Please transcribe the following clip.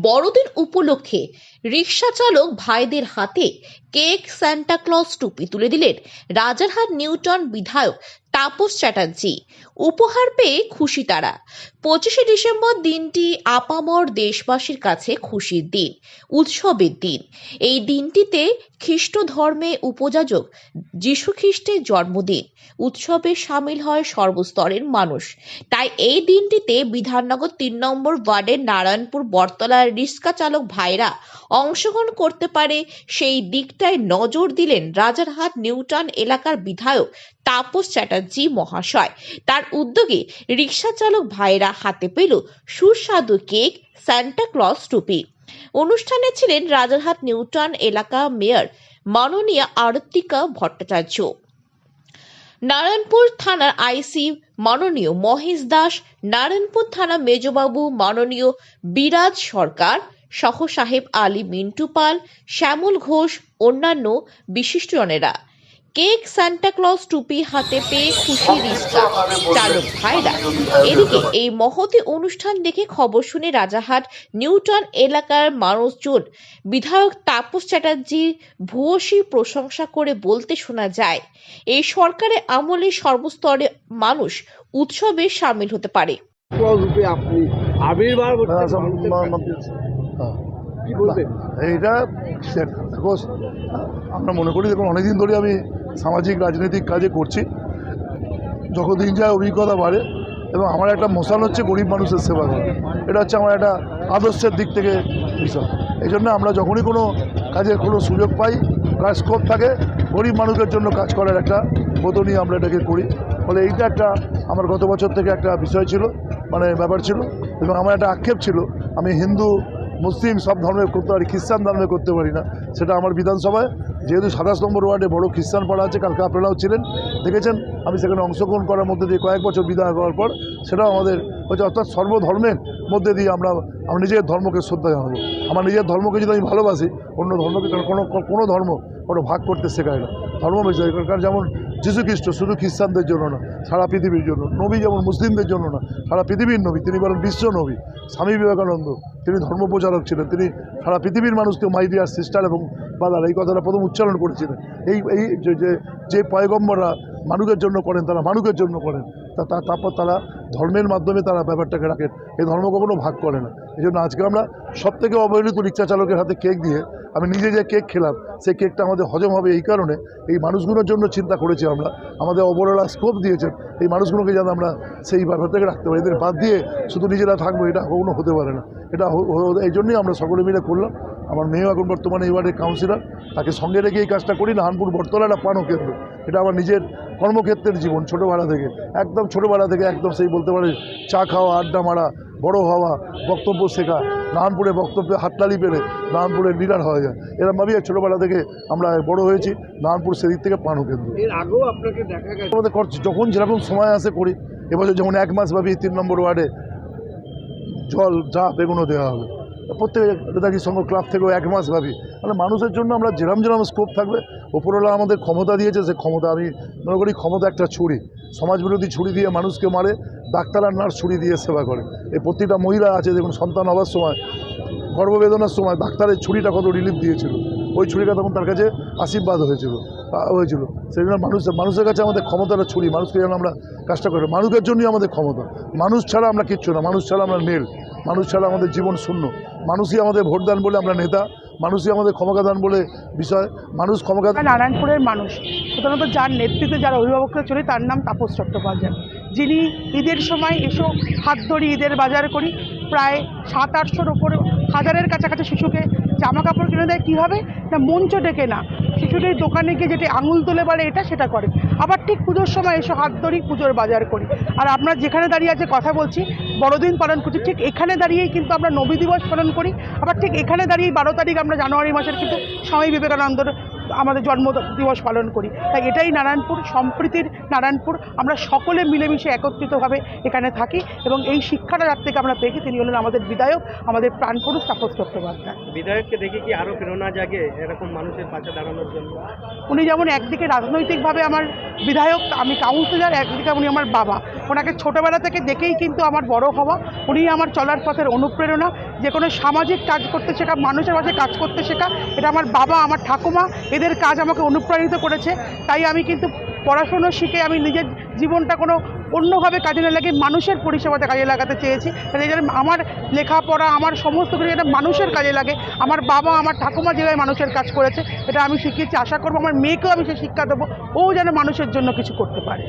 বড়দিন উপলক্ষে রিক্সা চালক ভাইদের হাতে কেক স্যান্টাক্লজ টুপি তুলে দিলেন। রাজারহাট নিউটন বিধায়ক তাপস চ্যাটার্জি। উপহার পেয়ে খুশি তারা। পঁচিশে ডিসেম্বর দিনটি আপামর দেশবাসীর কাছে খুশির দিন, উৎসবের দিন। এই দিনটিতে খ্রিস্ট ধর্মে উপযাজক যীশু খ্রিস্টের জন্মদিন, উৎসবে সামিল হয় সর্বস্তরের মানুষ। তাই এই দিনটিতে বিধাননগর তিন নম্বর ওয়ার্ডের নারায়ণপুর বটতলার রিক্সা চালক ভাইরা অংশগ্রহণ করতে পারে সেই দিকটায় নজর দিলেন রাজারহাট নিউটাউন এলাকার বিধায়ক তাপস চ্যাটার্জি মহাশয়। তার উদ্যোগে রিক্সা চালক ভাইরা হাতে পেল সুস্বাদু কেক সান্টা ক্লজ টুপি। অনুষ্ঠানে ছিলেন রাজারহাট নিউটন এলাকা মেয়র মাননীয়া আরতিকা ভট্টাচার্য। নারায়ণপুর থানার আইসি মাননীয় মহেশ দাস, নারায়ণপুর থানা মেজবাবু মাননীয় বিরাজ সরকার, সহ সাহেব আলী মিন্টু পাল, শ্যামল ঘোষ, অন্যান্য বিশিষ্টজনেরা। কেক সান্টা ক্লজ টুপি হাতে পেয়ে খুশি রিস্কা চালক ভাইরা এদিকে এই মহতি অনুষ্ঠান দেখে খবর শুনে রাজাহাট নিউটন এলাকার মানুষজন বিধায়ক তাপস চ্যাটার্জির ভূয়সী প্রশংসা করে বলতে শোনা যায় এই সরকারের আমলে সর্বস্তরে মানুষ উৎসবে সামিল হতে পারে। আবির্ভাব হ্যাঁ, হ্যাঁ। দেখো আমরা মনে করি দেখুন অনেকদিন ধরে আমি সামাজিক রাজনৈতিক কাজে করছি। যখন দিন যায় অভিজ্ঞতা বাড়ে এবং আমার একটা মশাল হচ্ছে গরিব মানুষের সেবা করা। এটা হচ্ছে আমার একটা আদর্শের দিক থেকে বিষয়। এই জন্য আমরা যখনই কোনো কাজের কোনো সুযোগ পাই, কাজ স্কোপ থাকে, গরিব মানুষের জন্য কাজ করার একটা বোধ নিয়ে আমরা এটাকে করি। ফলে এইটা একটা আমার গত বছর থেকে একটা বিষয় ছিল মানে ব্যাপার ছিল এবং আমার একটা আক্ষেপ ছিল। আমি হিন্দু, মুসলিম সব ধর্মের করতে পারি খ্রিস্টান ধর্মে করতে পারি না, সেটা আমার বিধানসভায়। যেহেতু সাতাশ নম্বর ওয়ার্ডে বড় খ্রিস্টান পাড়া আছে, কালকে আপনারাও ছিলেন, দেখেছেন, আমি সেখানে অংশগ্রহণ করার মধ্যে দিয়ে কয়েক বছর বিদায় হওয়ার পর সেটাও আমাদের হচ্ছে অর্থাৎ সর্বধর্মের মধ্যে দিয়ে আমরা, আমার নিজের ধর্মকে শ্রদ্ধা জানাব। আমার নিজের ধর্মকে যদি আমি ভালোবাসি, অন্য ধর্মকে কোনো কোনো ধর্ম কোনো ভাগ করতে শেখায় না। ধর্ম বেশি কারণ যেমন যীশু খ্রিস্ট শুধু খ্রিস্টানদের জন্য না, সারা পৃথিবীর জন্য, নবী যেমন মুসলিমদের জন্য না, সারা পৃথিবীর নবী, তিনি বলেন বিশ্ব নবী, স্বামী বিবেকানন্দ, তিনি ধর্ম প্রচারক ছিলেন, তিনি সারা পৃথিবীর মানুষকে মাই ডিয়ার সিস্টার এবং বাদার, এই কথাটা প্রথম উচ্চারণ করেছিলেন। এই এই যে, যে- পয়গম্বররা মানুষের জন্য করেন, তারা মানুষের জন্য করেন। তারপর তারা ধর্মের মাধ্যমে তারা ব্যাপারটাকে রাখেন। এই ধর্ম কখনো ভাগ করে না। এই জন্য আজকে আমরা সব থেকে অবহেলিত রিক্সা চালকের হাতে কেক দিয়ে আমি নিজে যে কেক খেলাম, সেই কেকটা আমাদের হজম হবে এই কারণে এই মানুষগুলোর জন্য চিন্তা করেছি আমরা। আমাদের অবরলা স্কোপ দিয়েছেন। এই মানুষগুলোকে যাতে আমরা সেই ব্যাপার থেকে রাখতে পারি। এদের বাদ দিয়ে শুধু নিজেরা থাকব, এটা কখনো হতে পারে না। এটা এই জন্যই আমরা সকলে মিলে করলাম। আমার মেয়েও এখন বর্তমানে এই ওয়ার্ডের কাউন্সিলর তাকে সঙ্গে রেখে এই কাজটা করি। নাহানপুর বটতলা একটা পানও কেন্দ্র এটা আমার নিজের কর্মক্ষেত্রের জীবন ছোটোবেলা থেকে একদম ছোটোবেলা থেকে একদম সেই বলতে পারে চা খাওয়া আড্ডা মারা বড় হওয়া বক্তব্য শেখা নাহানপুরে বক্তব্যে হাততালি পেরে নাহানপুরের লিডার হয়ে যায়। এরমভাবেই ছোটোবেলা থেকে আমরা বড় হয়েছি নাহানপুর সেদিক থেকে পানও কেন্দ্র এর আগেও আপনাকে দেখা আমাদের যখন যেরকম সময় আসে করি এবছর যেমন এক মাস ভাবি তিন নম্বর ওয়ার্ডে জল চা বেগুনও দেওয়া হবে। প্রত্যেক নেতাজি সংঘ ক্লাব থেকেও এক মাস ভাবি মানে মানুষের জন্য আমরা যেরম যেরম স্কোপ থাকবে, ওপরওয়ালা আমাদের ক্ষমতা দিয়েছে, সে ক্ষমতা আমি মনে করি ক্ষমতা একটা ছুরি। সমাজবিরোধী ছুরি দিয়ে মানুষকে মারে, ডাক্তার আর নার্স ছুরি দিয়ে সেবা করে। এই প্রতিটা মহিলা আছে, দেখুন সন্তান হওয়ার সময়, গর্ভবেদনার সময় ডাক্তারের ছুরিটা কত রিলিফ দিয়েছিল। ওই ছুরিটা তখন তার কাছে আশীর্বাদ হয়েছিল হয়েছিল। সেই জন্য মানুষ, মানুষের কাছে আমাদের ক্ষমতাটা ছুরি, মানুষকে যেন আমরা কাজটা করি। মানুষের জন্যই আমাদের ক্ষমতা। মানুষ ছাড়া আমরা কিচ্ছু না, মানুষ ছাড়া আমরা নেল। মানুষ ছাড়া আমাদের জীবন শূন্য। মানুষই আমাদের ভোটদান বলে আমরা নেতা, মানুষই আমাদের ক্ষমতাদান বলে বিষয়, মানুষ ক্ষমতা নারায়ণপুরের মানুষ। প্রধানত যার নেতৃত্বে যার অভিভাবকরা চলে, তার নাম তাপস চট্টোপাধ্যায়। যিনি ঈদের সময় এসো হাত ধরি ঈদের বাজার করি, প্রায় সাত আটশোর ওপরে, হাজারের কাছাকাছি শিশুকে জামা কাপড় কিনে দেয়। কী হবে? না, মঞ্চ ডেকে না। শিশুদের দোকানে গিয়ে যেটা আঙুল তুলে বলে, এটা সেটা করে। আবার ঠিক পুজোর সময় এসো হাত ধরি, পুজোর বাজার করি। আর আমরা যেখানে দাঁড়িয়ে আছে, কথা বলছি বড়দিন পালন করছি ঠিক এখানে দাঁড়িয়েই কিন্তু আমরা নবী দিবস পালন করি আবার ঠিক এখানে দাঁড়িয়েই বারো তারিখ আমরা জানুয়ারি মাসের কিন্তু স্বামী বিবেকানন্দর আমাদের জন্ম দিবস পালন করি। তাই এটাই নারায়ণপুর সম্প্রীতির নারায়ণপুর আমরা সকলে মিলেমিশে একত্রিতভাবে এখানে থাকি এবং এই শিক্ষাটা যার থেকে আমরা পেয়েছি তিনি হলেন আমাদের বিধায়ক আমাদের প্রাণপুরুষ তাপস চট্টোপাধ্যায়। বিধায়ককে দেখে কি আরও প্রেরণা জাগে এরকম মানুষের পাশে দাঁড়ানোর জন্য? উনি যেমন একদিকে রাজনৈতিকভাবে আমার বিধায়ক আমি কাউন্সিলর একদিকে উনি আমার বাবা। ওনাকে ছোটোবেলা থেকে দেখেই কিন্তু আমার বড় হওয়া। উনি আমার চলার পথের অনুপ্রেরণা। যে কোনো সামাজিক কাজ করতে শেখা, মানুষের পাশে কাজ করতে শেখা, এটা আমার বাবা, আমার ঠাকুমা, এদের কাজ আমাকে অনুপ্রাণিত করেছে। তাই আমি কিন্তু পড়াশুনো শিখে আমি নিজের জীবনটা কোনো অন্যভাবে কাজে না লাগিয়ে মানুষের পরিষেবাতে কাজে লাগাতে চেয়েছি। জন্য আমার লেখাপড়া, আমার সমস্ত কিছু যেটা মানুষের কাজে লাগে। আমার বাবা, আমার ঠাকুমা যেভাবে মানুষের কাজ করেছে, এটা আমি শিখিয়েছি। আশা করব আমার মেয়েকেও আমি সে শিক্ষা দেবো। ও যেন মানুষের জন্য কিছু করতে পারে।